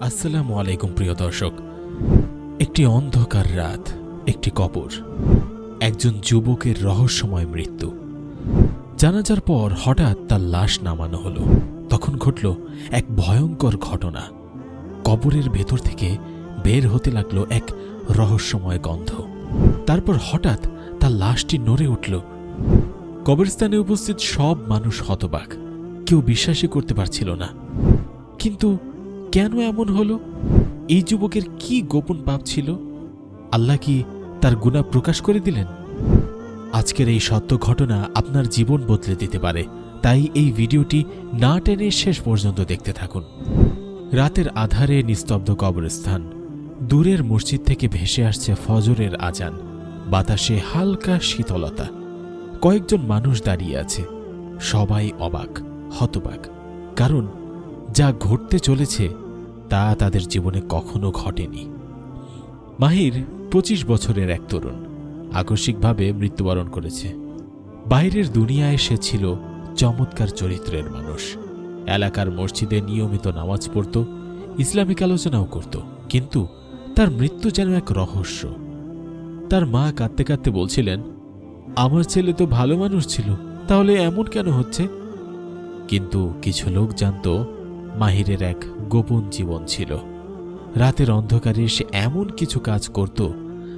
আসসালামু আলাইকুম, প্রিয় দর্শক। একটি অন্ধকার রাত, একটি কবর, একজন যুবকের রহস্যময় মৃত্যু। জানাজার পর হঠাৎ তার লাশ নামানো হলো। তখন ঘটল এক ভয়ঙ্কর ঘটনা। কবরের ভেতর থেকে বের হতে লাগল এক রহস্যময় গন্ধ। তারপর হঠাৎ তার লাশটি নড়ে উঠল। কবরস্থানে উপস্থিত সব মানুষ হতবাক। কেউ বিশ্বাসই করতে পারছিল না। কিন্তু কেন এমন হলো? এই যুবকের কি গোপন পাপ ছিল? আল্লাহ কি তার গুণা প্রকাশ করে দিলেন? আজকের এই সত্য ঘটনা আপনার জীবন বদলে দিতে পারে। তাই এই ভিডিওটি না টেনে শেষ পর্যন্ত দেখতে থাকুন। রাতের আধারে নিস্তব্ধ কবরস্থান। দূরের মসজিদ থেকে ভেসে আসছে ফজরের আজান। বাতাসে হালকা শীতলতা। কয়েকজন মানুষ দাঁড়িয়ে আছে। সবাই অবাক, হতবাক। কারণ যা ঘটতে চলেছে তা তাদের জীবনে কখনো ঘটেনি। মাহির পঁচিশ বছরের এক তরুণ, আকস্মিকভাবে মৃত্যুবরণ করেছে। বাইরের দুনিয়ায় সে ছিল চমৎকার চরিত্রের মানুষ। এলাকার মসজিদে নিয়মিত নামাজ পড়ত, ইসলামিক আলোচনাও করত, কিন্তু তার মৃত্যু যেন এক রহস্য। তার মা কাঁদতে কাঁদতে বলছিলেন, আমার ছেলে তো ভালো মানুষ ছিল, তাহলে এমন কেন হচ্ছে? কিন্তু কিছু লোক জানত মাহিরের এক গোপন জীবন ছিল। রাতের অন্ধকারে সে এমন কিছু কাজ করত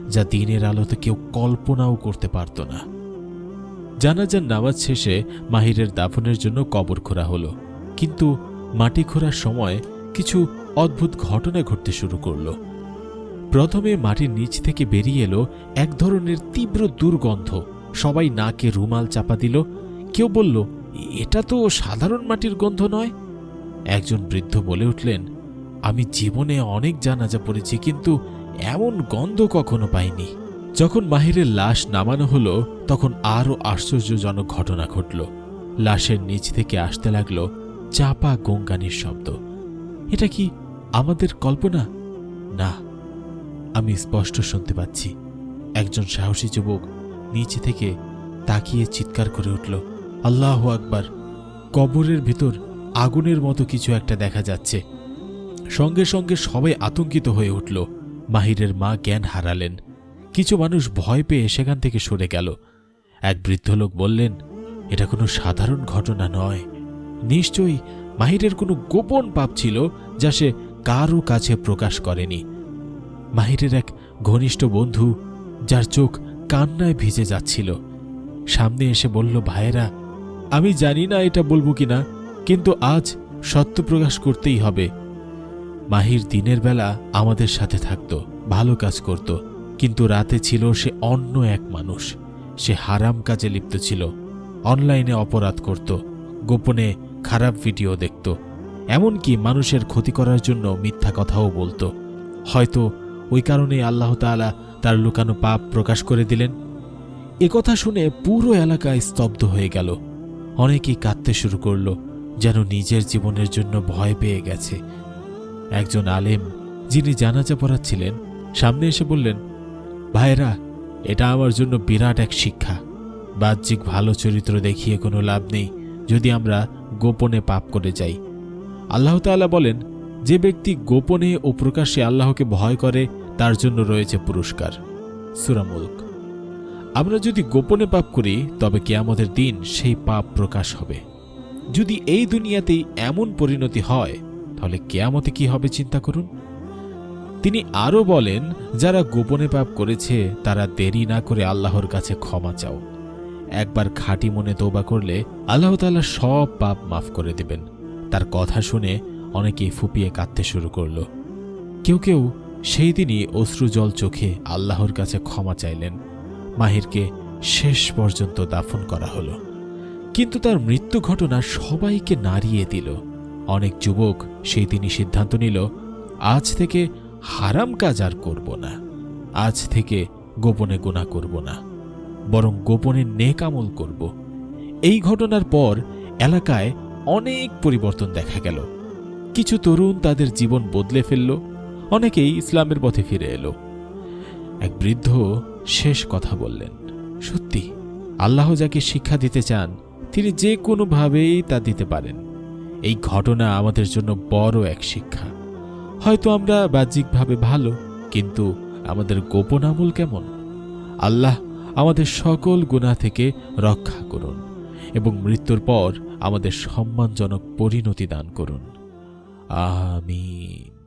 যা দিনের আলোতে কেউ কল্পনাও করতে পারত না। জানাজার নামাজ শেষে মাহিরের দাফনের জন্য কবর খোঁড়া হলো, কিন্তু মাটি খোঁড়ার সময় কিছু অদ্ভুত ঘটনা ঘটতে শুরু করল। প্রথমে মাটির নিচ থেকে বেরিয়ে এলো এক ধরনের তীব্র দুর্গন্ধ। সবাই নাকে রুমাল চাপা দিল। কেউ বলল, এটা তো সাধারণ মাটির গন্ধ নয়? একজন বৃদ্ধ বলে উঠলেন, আমি জীবনে অনেক জানাজা পড়েছি, কিন্তু এমন গন্ধ কখনো পাইনি। যখন মাহিরের লাশ নামানো হলো, তখন আরও আশ্চর্যজনক ঘটনা ঘটল। লাশের নিচ থেকে আসতে লাগল চাপা গঙ্গানির শব্দ। এটা কি আমাদের কল্পনা? না, আমি স্পষ্ট শুনতে পাচ্ছি। একজন সাহসী যুবক নিচে থেকে তাকিয়ে চিৎকার করে উঠল, আল্লাহ আকবার, কবরের ভিতর আগুনের মতো কিছু একটা দেখা যাচ্ছে। সঙ্গে সঙ্গে সবাই আতঙ্কিত হয়ে উঠল। মাহিরের মা জ্ঞান হারালেন। কিছু মানুষ ভয় পেয়ে সেখান থেকে সরে গেল। এক বৃদ্ধ লোক বললেন, এটা কোনো সাধারণ ঘটনা নয়। নিশ্চয়ই মাহিরের কোনো গোপন পাপ ছিল যা সে কারও কাছে প্রকাশ করেনি। মাহিরের এক ঘনিষ্ঠ বন্ধু, যার চোখ কান্নায় ভিজে যাচ্ছিল। সামনে এসে বলল, ভাইয়েরা, আমি জানি না এটা বলব কিনা। কিন্তু আজ সত্য প্রকাশ করতেই হবে। মাহির দিনের বেলা আমাদের সাথে থাকত, ভালো কাজ করত, কিন্তু রাতে ছিল সে অন্য এক মানুষ। সে হারাম কাজে লিপ্ত ছিল, অনলাইনে অপরাধ করত, গোপনে খারাপ ভিডিও দেখত, এমনকি মানুষের ক্ষতি করার জন্য মিথ্যা কথাও বলতো। হয়তো ওই কারণে আল্লাহ তাআলা তার লুকানো পাপ প্রকাশ করে দিলেন। একথা শুনে পুরো এলাকায় স্তব্ধ হয়ে গেল। অনেকেই কাঁদতে শুরু করল। যেন নিজের জীবনের জন্য ভয় পেয়ে গেছে। একজন আলেম যিনি জানাজা পড়াচ্ছিলেন, সামনে এসে বললেন ভাইরা এটা আমার জন্য বিরাট এক শিক্ষা। বাহ্যিক ভালো চরিত্র দেখিয়ে কোনো লাভ নেই যদি আমরা গোপনে পাপ করে যাই। আল্লাহ তাআলা বলেন, যে ব্যক্তি গোপনে ও প্রকাশ্যে আল্লাহকে ভয় করে, তার জন্য রয়েছে পুরস্কার। সুরামুলক আমরা যদি গোপনে পাপ করি, তবে কে আমাদের দিন সেই পাপ প্রকাশ হবে। যদি এই দুনিয়াতেই এমন পরিণতি হয়, তাহলে কেয়ামতে কি হবে চিন্তা করুন? তিনি আরও বলেন, যারা গোপনে পাপ করেছে, তারা দেরি না করে আল্লাহর কাছে ক্ষমা চাও। একবার খাঁটি মনে তোবা করলে আল্লাহ তাআলা সব পাপ মাফ করে দেবেন। তার কথা শুনে অনেকেই ফুপিয়ে কাঁদতে শুরু করল। কেউ কেউ সেই দিনই অশ্রু জল চোখে আল্লাহর কাছে ক্ষমা চাইলেন। মাহিরকে শেষ পর্যন্ত দাফন করা হলো। কিন্তু তার মৃত্যু ঘটনা সবাইকে নাড়িয়ে দিল। অনেক যুবক সেই দিনই সিদ্ধান্ত নিল, আজ থেকে হারাম কাজ আর করব না, আজ থেকে গোপনে গোনা করব না, বরং গোপনে নেকামল করব। এই ঘটনার পর এলাকায় অনেক পরিবর্তন দেখা গেল। কিছু তরুণ তাদের জীবন বদলে ফেলল, অনেকেই ইসলামের পথে ফিরে এলো। এক বৃদ্ধ শেষ কথা বললেন, সত্যি, আল্লাহ যাকে শিক্ষা দিতে চান তিনি যে কোনোভাবেই তা দিতে পারেন। এই ঘটনা আমাদের জন্য বড় এক শিক্ষা। হয়তো আমরা বাহ্যিকভাবে ভালো, কিন্তু আমাদের গোপন আমল কেমন? আল্লাহ আমাদের সকল গুণা থেকে রক্ষা করুন এবং মৃত্যুর পর আমাদের সম্মানজনক পরিণতি দান করুন। আমিন।